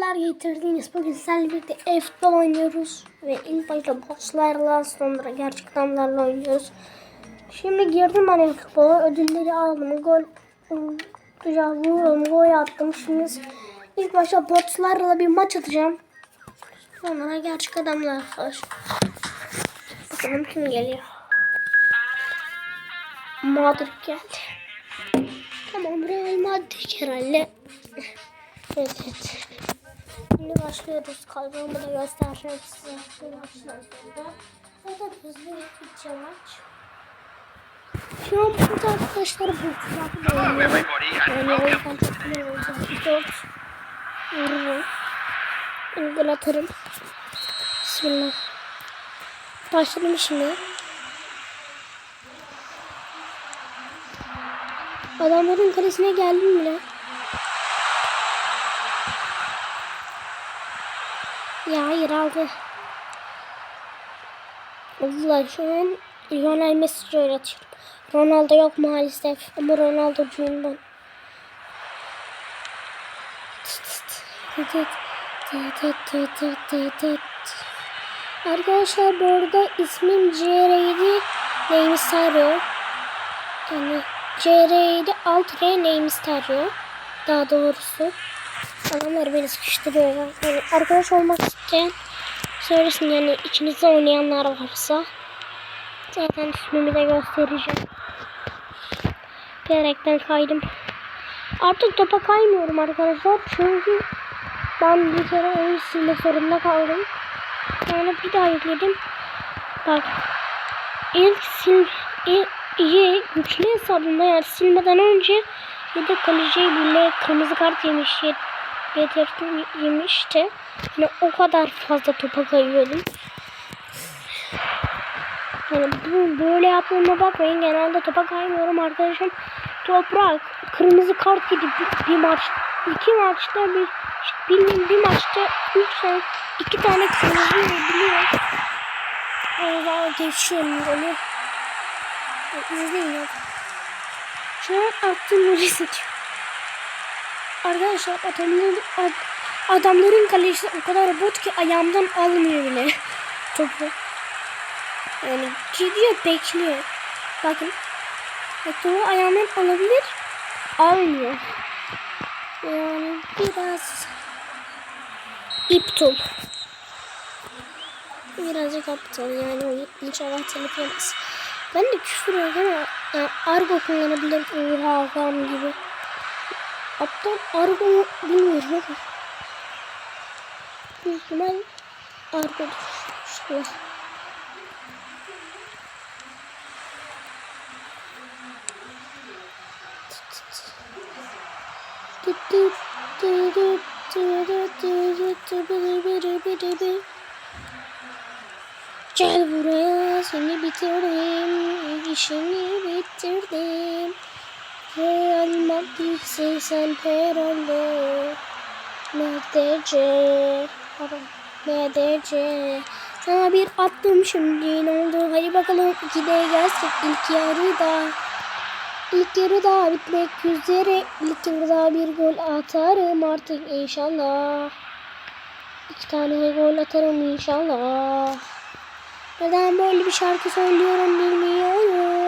Sefalar getirdiniz. Bugün sizlerle birlikte e-futbol oynuyoruz. Ve ilk başta bosslarla sonra gerçek adamlarla oynuyoruz. Şimdi girdim ben e-futbola. Ödülleri aldım. Gol atacağım. Vurdum. Gol attım. Şimdi ilk başta botlarla bir maç atacağım. Sonra gerçek adamlar arkadaşlar. Bakalım kim geliyor. Madrid geldi. Tamam Real Madrid herhalde. Evet. Şimdi başlıyoruz. Kalbimi da göstereceğim size. Maçtan sonra. Zaten hızlı gideceğim maç. Şu an burada arkadaşlar bu Hello, oynuyor. Yani o yüzden çok güzel olacak. Dört. Ben gol atarım. Bismillah. Başladım şimdi. Adamların kalesine geldim bile. Ya hayır aldı. Allah şu an Lionel Messi oynatıyorum. Ronaldo yok maalesef ama Ronaldo'cuyum ben. Arkadaşlar bu arada ismim CR7 neyimiz arıyor. Yani CR7 alt R neyimiz arıyor. Daha doğrusu. Adamlar beni sıkıştırıyorlar. Yani arkadaş olmak isteyen söylesin yani içinizde oynayanlar varsa. Zaten ismimi de göstereceğim. Gerekten kaydım. Artık topa kaymıyorum arkadaşlar. Çünkü ben bir kere oyun silmek zorunda kaldım. Yani bir daha yükledim. Bak. İlk sil... İlk, iyi güçlü hesabımda yani silmeden önce yedek kaleciye bile kırmızı kart yemiş yedirdim yemişti. Yani o kadar fazla topa kayıyordum. Yani bu böyle yaptığıma bakmayın. Genelde topa kaymıyorum arkadaşım. Toprak kırmızı kart yedi bir, bir maç. iki maçta bir bilmiyorum bir maçta üç tane iki tane kırmızı yiyebiliyor. Yani geçiyorum onu. İzleyin ya. Şu an attığım golü seçiyorum. Arkadaşlar adamların, ad, adamların kaleci o kadar bot ki ayağımdan almıyor bile topu. Yani gidiyor bekliyor. Bakın. Topu ayağımdan alabilir. Almıyor. Yani biraz iptal. Birazcık aptal yani inşallah telif. Ben de küfür yok ama yani argo kullanabilirim. Oha Hakan gibi. Aptal argo bilmiyorum ama. Büyük ihtimal argodur. İnşallah. Gel buraya seni bitirdim işini bitirdim Real Madrid'sin sen MDC Pardon MDC Sana bir attım şimdi ne oldu hadi bakalım ikide gelsin ilk yarı da İlk yarı daha bitmek üzere. İlk yarıda bir gol atarım artık inşallah. İki tane gol atarım inşallah. Neden böyle bir şarkı söylüyorum bilmiyorum.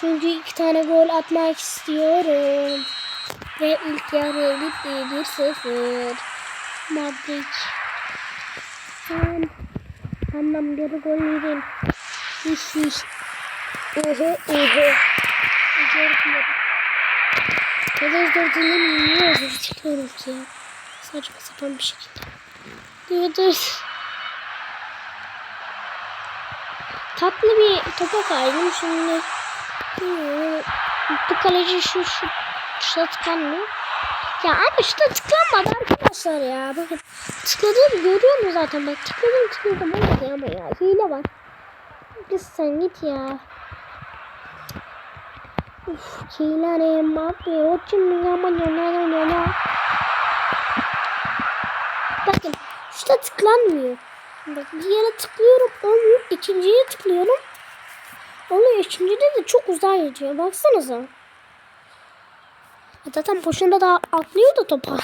Çünkü iki tane gol atmak istiyorum. Ve ilk yarı bitti 1-0. Madrid. Tamam. Tamam bir gol yedim. Hiç hiç. Dilerim. Neden özür dilerim? Niye özür diliyorum ki? Saçma sapan bir şekilde. Dur. Tatlı bir topa kaydım şimdi. Bu kaleci şu şu şuna tıkanmıyor. Ya abi şuna tıklanmadı arkadaşlar ya. Bakın tıkladım görüyor musun zaten bak tıkladım tıkladım olmadı ama ya hile var. Kız sen git ya. Uf hile ne abi o kim ama yana yana. Bakın şuna tıklanmıyor. Bak bir yere tıklıyorum olmuyor. İkinciye tıklıyorum Oluyor. Üçüncüde de çok uzağa gidiyor. Baksanıza. Zaten boşunda da atlıyor da topa.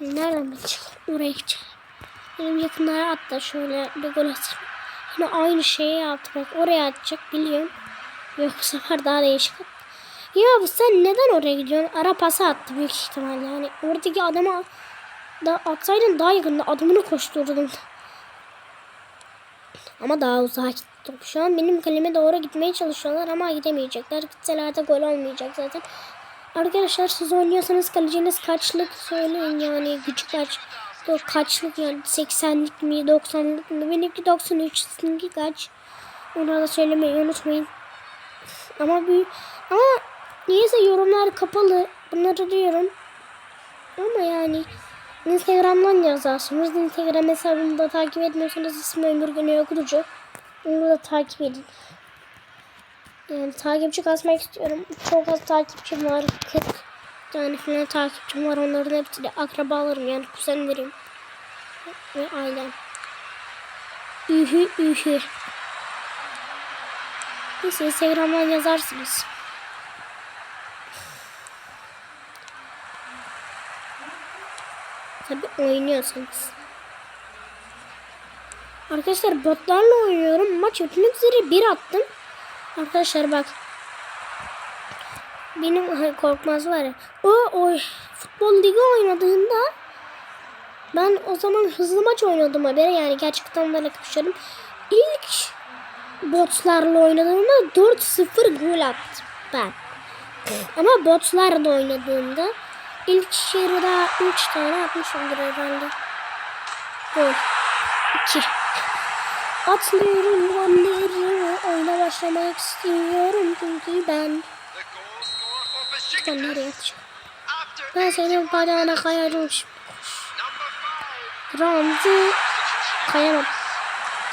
Nereden bilecek? Oraya gidecek. Benim yakınlara attı şöyle bir gol atayım. Yine aynı şeyi yaptı bak oraya atacak biliyorum. Yok bu sefer daha değişik. Ya bu sen neden oraya gidiyorsun? Ara pası attı büyük ihtimalle. Yani oradaki adama da atsaydın daha yakında adımını koşturdum. Ama daha uzağa gitti top. Şu an benim kaleme doğru gitmeye çalışıyorlar ama gidemeyecekler. Gitseler de gol olmayacak zaten. Arkadaşlar siz oynuyorsanız kaleciniz kaçlık söyleyin yani gücü kaç. Yok kaçlık yani 80'lik mi 90'lık mı? Benimki 93 sizinki kaç? Onu da söylemeyi unutmayın. Ama bir ama niyeyse yorumlar kapalı. Bunları diyorum. Ama yani Instagram'dan yazarsınız. Instagram hesabımı da takip etmiyorsanız ismi Ömür Güney Okutucu. Onu da takip edin. Yani takipçi kasmak istiyorum. Çok az takipçim var. 40 tane falan takipçim var. Onların hepsi de akrabalarım yani kuzenlerim. Ve ailem. Ühü ühü. Neyse Instagram'dan yazarsınız. Tabi oynuyorsanız. Arkadaşlar botlarla oynuyorum. Maç bitmek üzere bir attım. Arkadaşlar bak. Benim korkmaz var ya. O, o futbol ligi oynadığında ben o zaman hızlı maç oynadım haberi yani gerçekten de kapışıyorum. İlk botlarla oynadığımda 4-0 gol attım ben. Ama botlarla oynadığımda ilk yarıda 3 tane atmışımdır herhalde. Gol. 2. Atlıyorum golleri oyuna başlamak istiyorum çünkü ben ben nereye atacağım? Ben senin bacağına kayarım şimdi. Ramzi kayamam.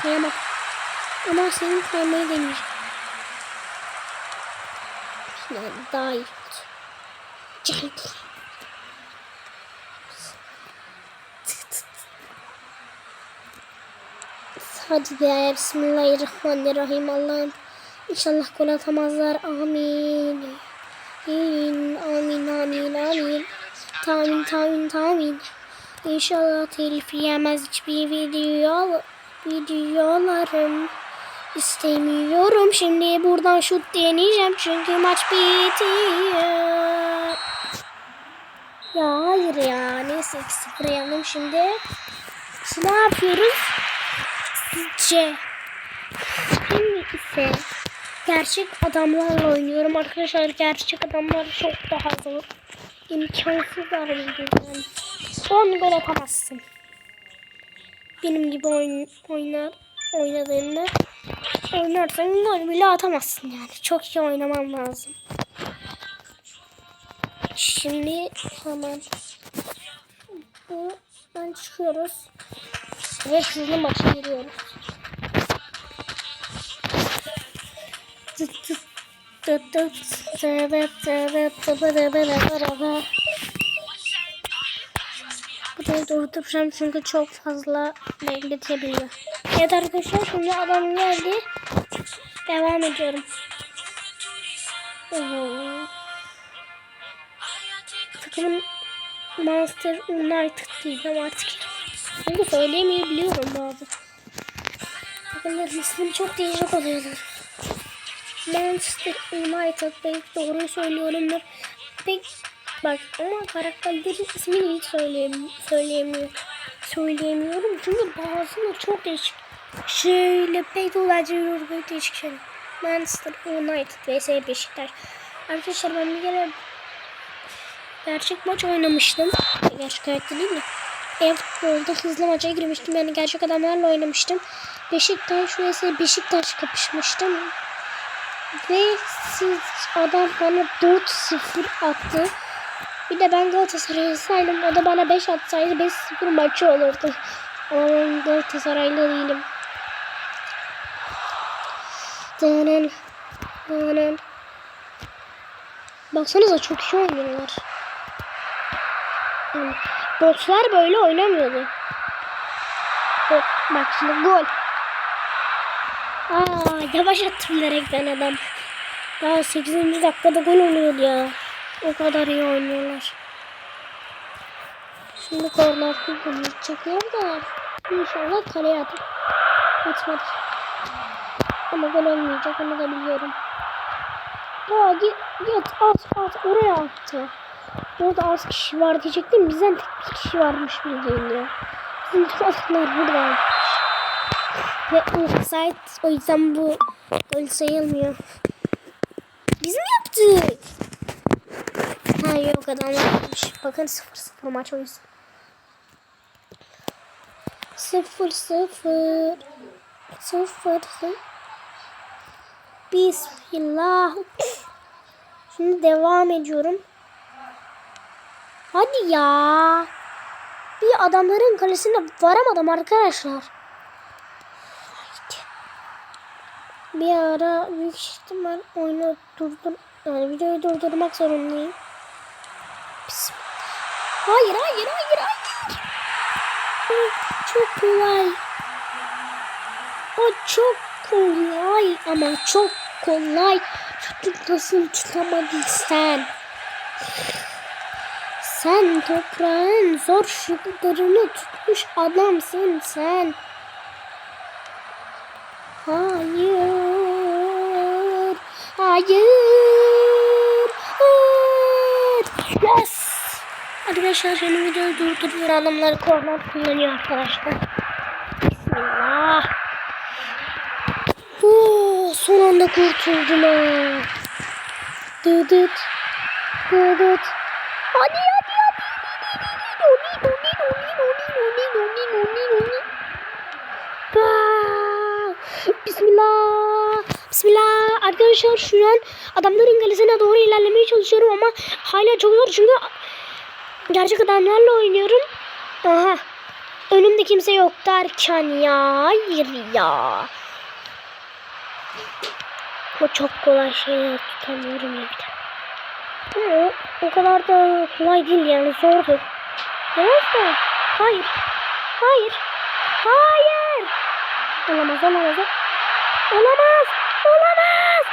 Kayamam. Ama senin kaymayı deneyeceğim. Yani daha iyi buraya. Hadi be Bismillahirrahmanirrahim Allah'ım. İnşallah gol atamazlar. Amin. Amin. Amin. Amin. Amin. Tamin. Tamin. Tamin. İnşallah telif yemez hiçbir video. Videolarım. istemiyorum. Şimdi buradan şut deneyeceğim. Çünkü maç bitiyor. Ya hayır ya. Neyse 2-0 yandım şimdi. Şimdi ne yapıyoruz? Sizce şimdi ise gerçek adamlarla oynuyorum arkadaşlar. Gerçek adamlar çok daha zor. İmkansız harbiden. 10 gol atamazsın. Benim gibi oyun, oynar oynadığında oynarsan gol bile atamazsın yani. Çok iyi oynaman lazım. Şimdi hemen bu ben çıkıyoruz ve hızlı maça giriyoruz. Tıt tıt tıt tıt tıt tıt tıt tıt Burayı durduracağım çünkü çok fazla bekletebiliyor. Evet arkadaşlar şimdi adam geldi. Devam ediyorum. Takımın Monster United diyeceğim artık. Çünkü söyleyemeyebiliyorum bazı. Takımların ismini çok değişik oluyorlar. Manchester United belki doğru söylüyorumdur. Pek bak ama karakterlerin ismini hiç söyleyem söyleyemiyorum. Söyleyemiyorum çünkü bazıları çok değişik. Şöyle pek olacak böyle değişik şeyler. Manchester United vs Beşiktaş. Arkadaşlar ben bir kere gerçek maç oynamıştım. Gerçek hayatta değil mi? Ev futbolda hızlı maça girmiştim. Yani gerçek adamlarla oynamıştım. Beşiktaş vs Beşiktaş kapışmıştım. Ve siz adam bana 4-0 attı. Bir de ben Galatasaraylısaydım. O da bana 5 atsaydı 5-0 maçı olurdu. Ama ben Galatasaraylı değilim. Dının. Dının. Baksanıza çok iyi oynuyorlar. Yani botlar böyle oynamıyordu. Bot, bak şimdi gol. Aa yavaş attı bilerekten adam. Daha 8. dakikada gol oluyordu ya. O kadar iyi oynuyorlar. Şimdi korner kullanacaklar da inşallah kaleye atar. Atmadı. Ama gol olmayacak onu da biliyorum. Aa git, git at at oraya attı. Orada az kişi var diyecektim. Bizden tek bir kişi varmış bildiğin Bizim tüm ataklar burada. Ve offside o yüzden bu gol sayılmıyor. Biz mi yaptık? Ha yok adamlar yapmış. Bakın 0-0 maç o yüzden. 0-0 0 Bismillah. Şimdi devam ediyorum. Hadi ya. Bir adamların kalesine varamadım arkadaşlar. Bir ara büyük ihtimal oyunu durdur yani videoyu durdurmak zorundayım. Bismillah. Hayır hayır hayır hayır. Çok kolay. O çok kolay ama çok kolay. Tutuklasın tutamadın sen. Sen toprağın zor şutlarını tutmuş adamsın sen. Hayır. Hayır. Hayır. Yes. Arkadaşlar şimdi videoyu durduruyor. Adamlar korner kullanıyor arkadaşlar. Bismillah. Oo, son anda kurtuldum ha. Dıdıt. Dıdıt. Hadi hadi Bismillah. Bismillah. Arkadaşlar şu an adamların kalesine doğru ilerlemeye çalışıyorum ama hala çok zor çünkü gerçek adamlarla oynuyorum. Aha. Önümde kimse yok derken ya. Hayır ya. O çok kolay şeyler tutamıyorum evde. Ama o, o kadar da kolay değil yani zordu. Evet de. Hayır. Hayır. Hayır. Olamaz olamaz. Olamaz. Olamaz.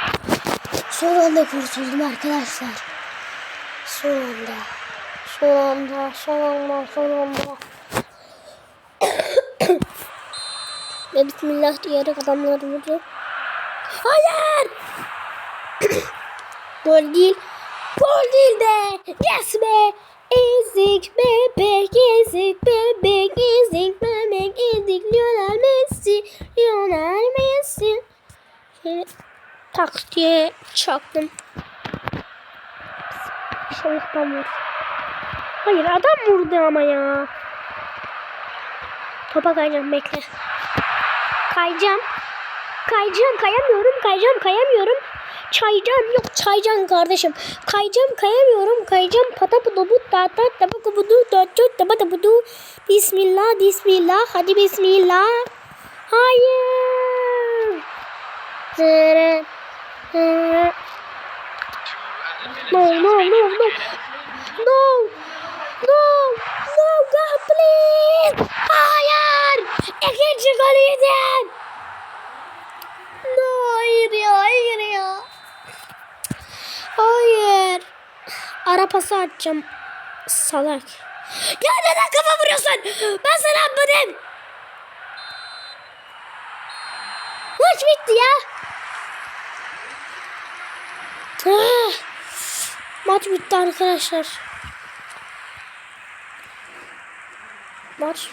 Son anda kurtuldum arkadaşlar. Son anda. Son anda. Son anda. Son anda. Ve bismillah diyerek adamları vurdu. Hayır. Gol değil. Gol değil be. Yes be. Ezik bebek, ezik bebek, ezik bebek, ezik Lionel Messi, Lionel Messi. Şöyle tak diye çaktım. İnşallah ben vur. Hayır adam vurdu ama ya. Topa kayacağım bekle. Kayacağım. Kayacağım kayamıyorum kayacağım kayamıyorum. Çaycan yok çaycan kardeşim. Kayacağım kayamıyorum kayacağım pata pudu bu ta ta ta bu kubudu ta ta budu. Bismillah bismillah hadi bismillah. Hayır. No no no no. No. No. No God please. Hayır. İkinci golü yedim. No, hayır ya, hayır ya. Hayır. Ara pası atacağım. Salak. Ya neden kafa vuruyorsun? Ben sana atmadım. Maç bitti ya. Ah, Maç bitti arkadaşlar. Maç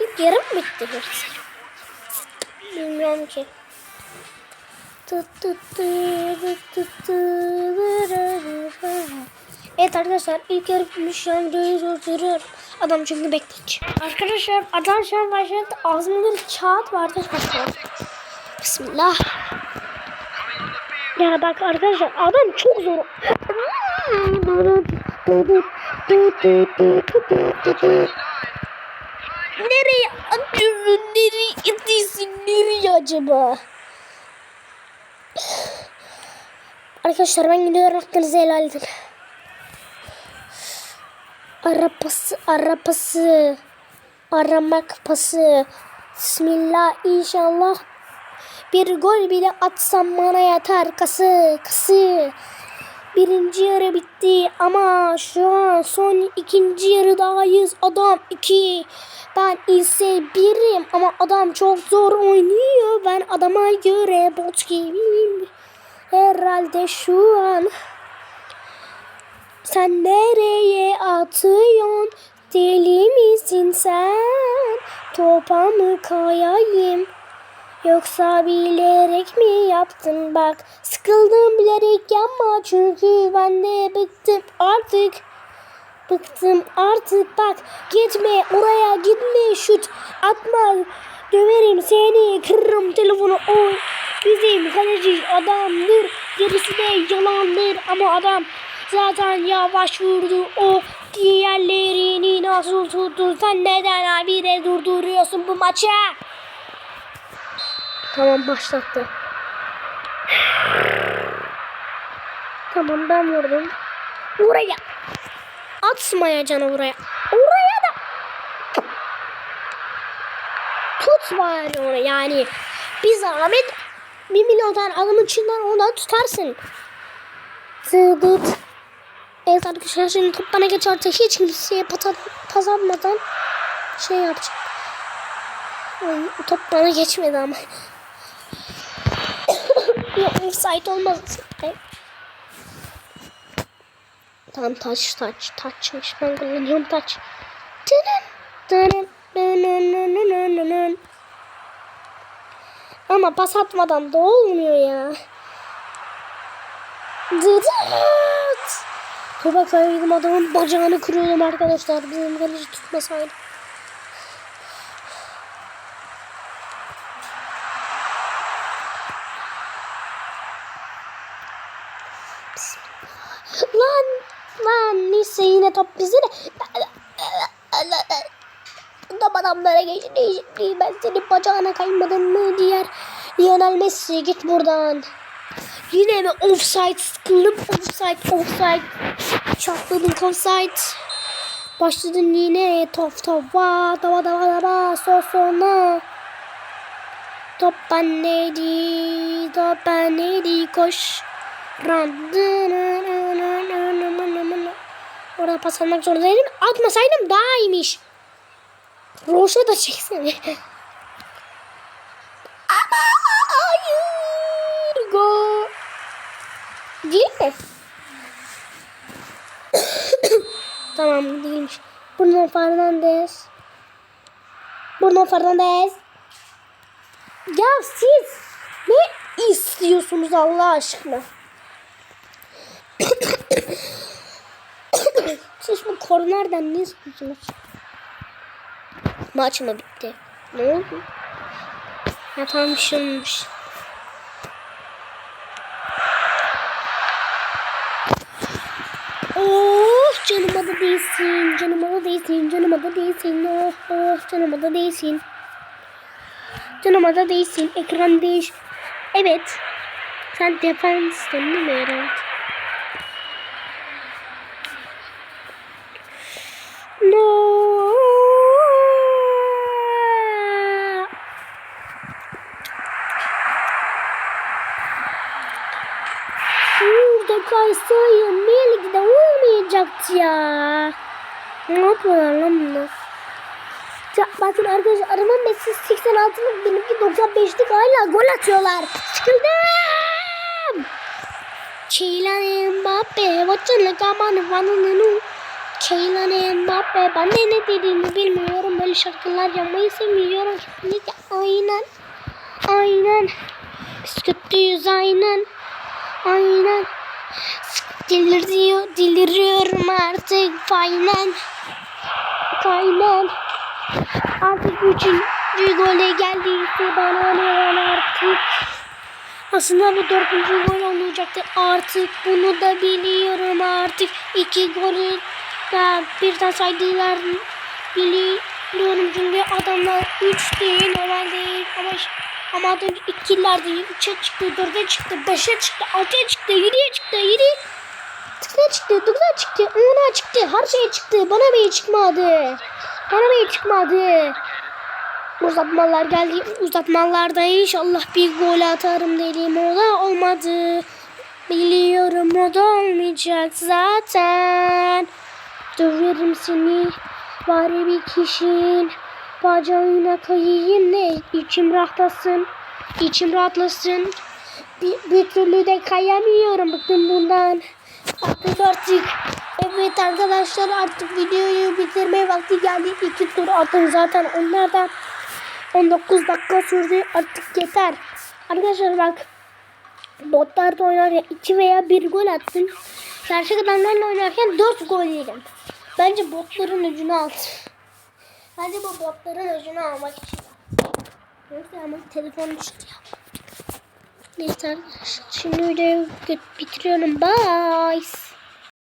ilk yarım bitti? Bilmiyorum ki. Tut tut tut tut tut. Evet arkadaşlar ilk yarı bitmiş şu an videoyu durduruyor. Adam çünkü bekleyici. Arkadaşlar adam şu an başladı. Ağzımda bir kağıt vardı. Hatta. Bismillah. Ya bak arkadaşlar adam çok zor. Nereye atıyorsun? Nereye atıyorsun? Nereye acaba? Arkadaşlar ben gidiyorum. Hakkınızı helal edin. Arapası, arapası. Aramak pası. Bismillah inşallah. Bir gol bile atsam bana yatar. Kası, kası. Birinci yarı bitti ama şu an son ikinci yarıdayız. Adam iki. Ben ise birim ama adam çok zor oynuyor. Ben adama göre bot gibiyim. Herhalde şu an. Sen nereye atıyorsun? Deli misin sen? Topa mı kayayım? Yoksa bilerek mi yaptın? Bak Sıkıldım bilerek yapma. Çünkü ben de bıktım artık. Bıktım artık. Bak gitme oraya gitme. Şut atma. Döverim seni kırırım telefonu. Oy Bizim kaleci adamdır. Gerisi de yalandır ama adam zaten yavaş vurdu o Diğerlerini nasıl tuttun sen neden abi de durduruyorsun bu maçı? Tamam başlattı. Tamam ben vurdum. Oraya. Atmayacaksın oraya. Oraya da. Tutma yani oraya yani. Bir zahmet bir milyon tane adamın içinden onu tutarsın. Zıdıt. Evet arkadaşlar şimdi top bana geçerse hiç kimseye pata, pas atmadan şey yapacağım. Ay, top bana geçmedi ama. Yok offside olmaz. Tamam taç taç taçmış ben kullanıyorum taç. Ama pas atmadan da olmuyor ya. Dıdıt. Kaydım adamın bacağını kırıyordum arkadaşlar. Bizim kaleci tutmasaydı. Lan lan neyse yine top bize de. Top adamlara geçti. Ben senin bacağına kaymadım mı diğer Lionel Messi git buradan. Yine mi offside sıkıldım offside offside. Çatladım offside. Başladın yine top top va dava dava dava so sona. Top bendeydi, top bendeydi koş. Run. Orada pas almak zorundaydım. Atmasaydım daha iyiymiş. Roşa da çeksene. Ama hayır. Go. Değil mi? Tamam değilmiş. Bruno Fernandes. Bruno Fernandes. Ya siz ne istiyorsunuz Allah aşkına? siz bu kornerden ne istiyorsunuz? Maç mı bitti? Ne oldu? Ya tamam bir şey olmuş. Oh canıma da değilsin, canıma da değilsin, canıma da değilsin, oh oh canıma da değilsin. Canıma da değilsin, ekran değiş. Evet, sen defansın değil? No. Burada kaysayım bir ligde olmayacaktı ya. Ne yapıyorlar lan bunlar? Ya bakın arkadaşlar arabanın Messi 86'lık benimki 95'lik hala gol atıyorlar. Sıkıldım. Kylian Mbappe, vatan kamanı vanını. Kylian Mbappe, ben de ne dediğimi bilmiyorum. Böyle şarkılar yapmayı sevmiyorum. Kesinlikle aynen. Aynen. Biz kötüyüz aynen. Aynen. Deliriyor, deliriyorum artık. Aynen. Aynen. Artık üçüncü gole geldiyse bana ne var artık. Aslında bu dördüncü gol olacaktı. Artık bunu da biliyorum artık. iki golü da birden saydılar. Biliyorum çünkü adamlar üç değil normal değil. Ama ama adam ikiler değil. Üçe çıktı, dörde çıktı, beşe çıktı, altıya çıktı, yediye çıktı, yedi. Tıkla çıktı, tıkla çıktı, ona çıktı, her şey çıktı. Bana bile çıkmadı. Bana bile çıkmadı. Uzatmalar geldi. Uzatmalarda inşallah bir gol atarım dediğim o da olmadı. Biliyorum o da olmayacak zaten. Döverim seni bari bir kişinin bacağına kayayım ne içim rahatlasın. içim rahatlasın. Bir, bir türlü de kayamıyorum bıktım bundan. Artık artık. Evet arkadaşlar artık videoyu bitirme vakti geldi. İki tur atın zaten onlardan 19 dakika sürdü artık yeter. Arkadaşlar bak botlarda oynarken 2 veya 1 gol attım. Gerçek adamlarla oynarken 4 gol yedim. Bence botların ucunu al. Hadi bu botların ucunu almak için. Neyse ama telefon düştü ya. Neyse arkadaşlar şimdi videoyu bitiriyorum. Bye.